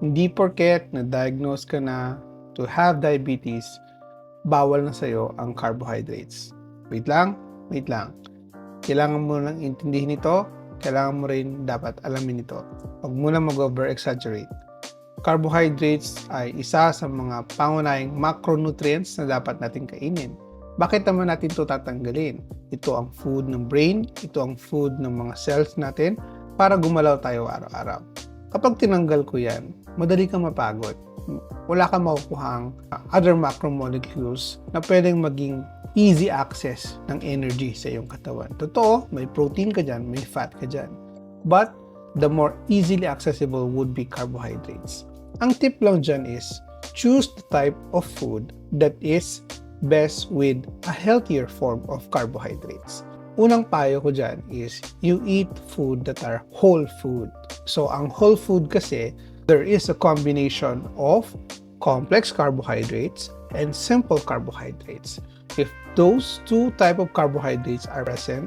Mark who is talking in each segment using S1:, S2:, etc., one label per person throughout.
S1: Hindi porket na-diagnose ka na to have diabetes, bawal na sa'yo ang carbohydrates. Wait lang, wait lang. Kailangan mo lang intindihin ito, kailangan mo rin dapat alamin ito. Huwag mo na mag-over-exaggerate. Carbohydrates ay isa sa mga pangunahing macronutrients na dapat natin kainin. Bakit naman natin ito tatanggalin? Ito ang food ng brain, ito ang food ng mga cells natin para gumalaw tayo araw-araw. Kapag tinanggal ko yan, madali kang mapagod. Wala kang makukuhang other macromolecules na pwedeng maging easy access ng energy sa iyong katawan. Totoo, may protein ka dyan, may fat ka dyan. But, the more easily accessible would be carbohydrates. Ang tip lang dyan is, choose the type of food that is best with a healthier form of carbohydrates. Unang payo ko dyan is, you eat food that are whole food. So, ang whole food kasi, there is a combination of complex carbohydrates and simple carbohydrates. If those two type of carbohydrates are present,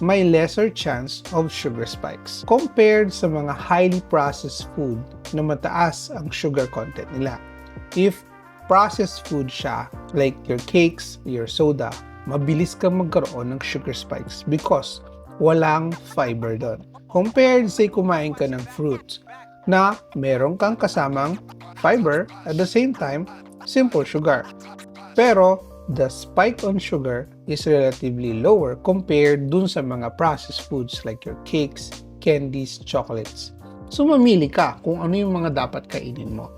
S1: may lesser chance of sugar spikes compared sa mga highly processed food na mataas ang sugar content nila. If processed food siya, like your cakes, your soda, mabilis kang magkaroon ng sugar spikes because walang fiber doon. Compared sa kumain ka ng fruits na meron kang kasamang fiber at the same time simple sugar. Pero the spike on sugar is relatively lower compared dun sa mga processed foods like your cakes, candies, chocolates. So mamili ka kung ano yung mga dapat kainin mo.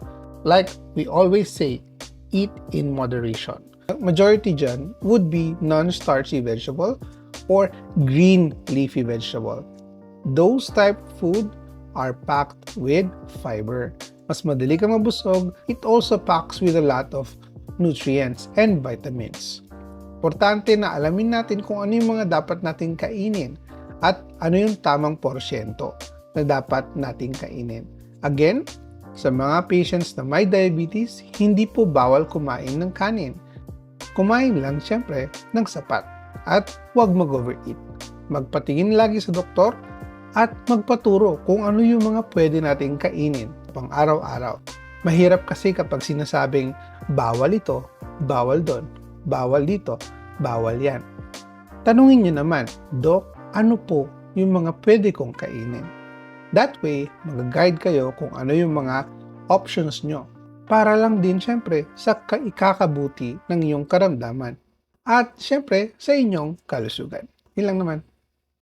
S1: Like we always say, eat in moderation. Majority dyan would be non-starchy vegetable or green leafy vegetable. Those type food are packed with fiber. Mas madali ka mabusog, it also packs with a lot of nutrients and vitamins. Importante na alamin natin kung ano yung mga dapat nating kainin at ano yung tamang porsyento na dapat nating kainin. Again, sa mga patients na may diabetes, hindi po bawal kumain ng kanin. Kumain lang siyempre ng sapat at huwag mag-overeat. Magpatingin lagi sa doktor at magpaturo kung ano yung mga pwede nating kainin pang araw-araw. Mahirap kasi kapag sinasabing bawal ito, bawal doon, bawal dito, bawal yan. Tanungin nyo naman, Dok, ano po yung mga pwede kong kainin? That way, mag-guide kayo kung ano yung mga options nyo para lang din syempre sa ikakabuti ng iyong karamdaman at syempre sa inyong kalusugan. Yun lang naman.